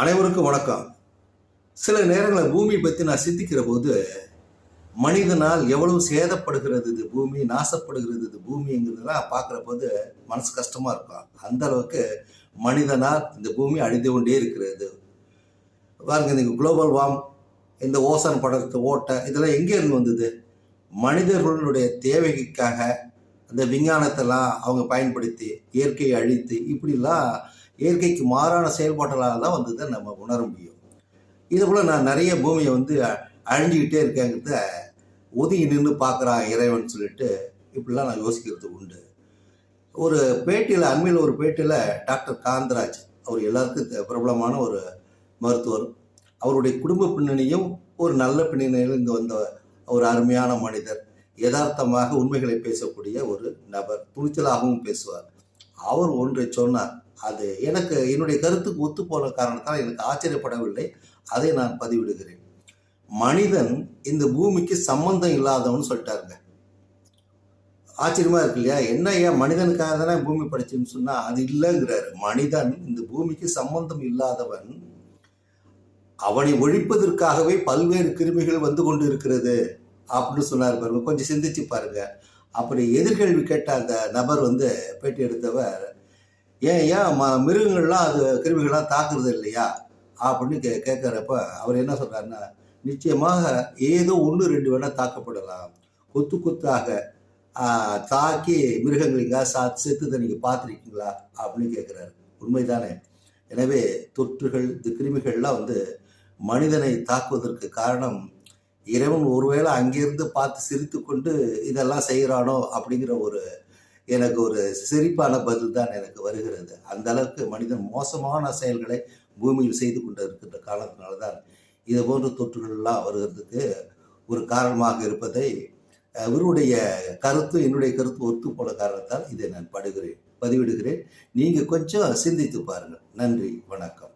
அனைவருக்கும் வணக்கம். சில நேரங்களில் பூமி பற்றி நான் சிந்திக்கிற போது மனிதனால் எவ்வளவு சேதப்படுகிறது இது பூமி நாசப்படுகிறது இது பூமிங்கிறதெல்லாம் பார்க்குற போது மனசு கஷ்டமாக இருக்கும். அந்த அளவுக்கு மனிதனால் இந்த பூமி அழிந்து கொண்டே இருக்கிறது. பாருங்க இந்த குளோபல் வார்ம் இந்த ஓசன் படத்து ஓட்டை இதெல்லாம் எங்கே இருந்து வந்தது? மனிதர்களுடைய தேவைக்காக அந்த விஞ்ஞானத்தெல்லாம் அவங்க பயன்படுத்தி இயற்கையை அழித்து இப்படிலாம் இயற்கைக்கு மாறான செயல்பாட்டலால் தான் வந்ததை நம்ம உணர முடியும். இது போல் நான் நிறைய பூமியை வந்து அ- அழிஞ்சுக்கிட்டே இருக்கேங்கிறத ஒதுங்கி நின்று பார்க்குறான் இறைவன் சொல்லிட்டு இப்படிலாம் நான் யோசிக்கிறது உண்டு. ஒரு பேட்டியில் அண்மையில் ஒரு பேட்டியில் டாக்டர் காந்தராஜ் அவர் எல்லாருக்கும் பிரபலமான ஒரு மருத்துவர். அவருடைய குடும்ப பின்னணியும் ஒரு நல்ல பின்னணியிலிருந்து வந்த ஒரு அருமையான மனிதர். யதார்த்தமாக உண்மைகளை பேசக்கூடிய ஒரு நபர். துணிச்சலாகவும் பேசுவார். அவர் ஒன்றை சொன்னார். அது எனக்கு என்னுடைய கருத்துக்கு ஒத்து போன காரணத்தால் எனக்கு ஆச்சரியப்படவில்லை. அதை நான் பதிவிடுகிறேன். மனிதன் இந்த பூமிக்கு சம்பந்தம் இல்லாதவன்னு சொல்லிட்டாருங்க. ஆச்சரியமா இருக்கு இல்லையா? என்ன ஏன் மனிதனுக்காக தானே பூமி படைச்சுன்னு சொன்னா அது இல்லைங்கிறாரு. மனிதன் இந்த பூமிக்கு சம்பந்தம் இல்லாதவன் அவனை ஒழிப்பதற்காகவே பல்வேறு கிருமிகள் வந்து கொண்டு இருக்கிறது அப்படின்னு சொன்னார் பாருங்க. கொஞ்சம் சிந்திச்சு பாருங்க. அப்படி எதிர்கேள்வி கேட்ட அந்த நபர் வந்து பேட்டி எடுத்தவர் ஏன் ஏன் ம மிருகங்கள்லாம் அது கிருமிகள்லாம் தாக்குறது இல்லையா? அப்படின்னு கே கேட்குறப்ப அவர் என்ன சொல்கிறாருன்னா நிச்சயமாக ஏதோ ஒன்று ரெண்டு வேணால் தாக்கப்படலாம். கொத்து கொத்தாக தாக்கி மிருகங்களுக்கா சா செத்துதை நீங்கள் பார்த்துருக்கீங்களா? அப்படின்னு கேட்குறாரு. உண்மைதானே. எனவே தொற்றுகள் இந்த கிருமிகள்லாம் வந்து மனிதனை தாக்குவதற்கு காரணம் இறைவன் ஒருவேளை அங்கிருந்து பார்த்து சிரித்து கொண்டு இதெல்லாம் செய்கிறானோ அப்படிங்கிற ஒரு எனக்கு ஒரு சிரிப்பான பதில் தான் எனக்கு வருகிறது. அந்த அளவுக்கு மனிதன் மோசமான செயல்களை பூமியில் செய்து கொண்டு இருக்கின்ற காரணத்தினால தான் இது போன்ற தொற்றுகள்லாம் வருகிறதுக்கு ஒரு காரணமாக இருப்பதை இவருடைய கருத்து என்னுடைய கருத்து ஒத்து போல காரணத்தால் இதை நான் படுகிறேன் பதிவிடுகிறேன். நீங்கள் கொஞ்சம் சிந்தித்து பாருங்கள். நன்றி வணக்கம்.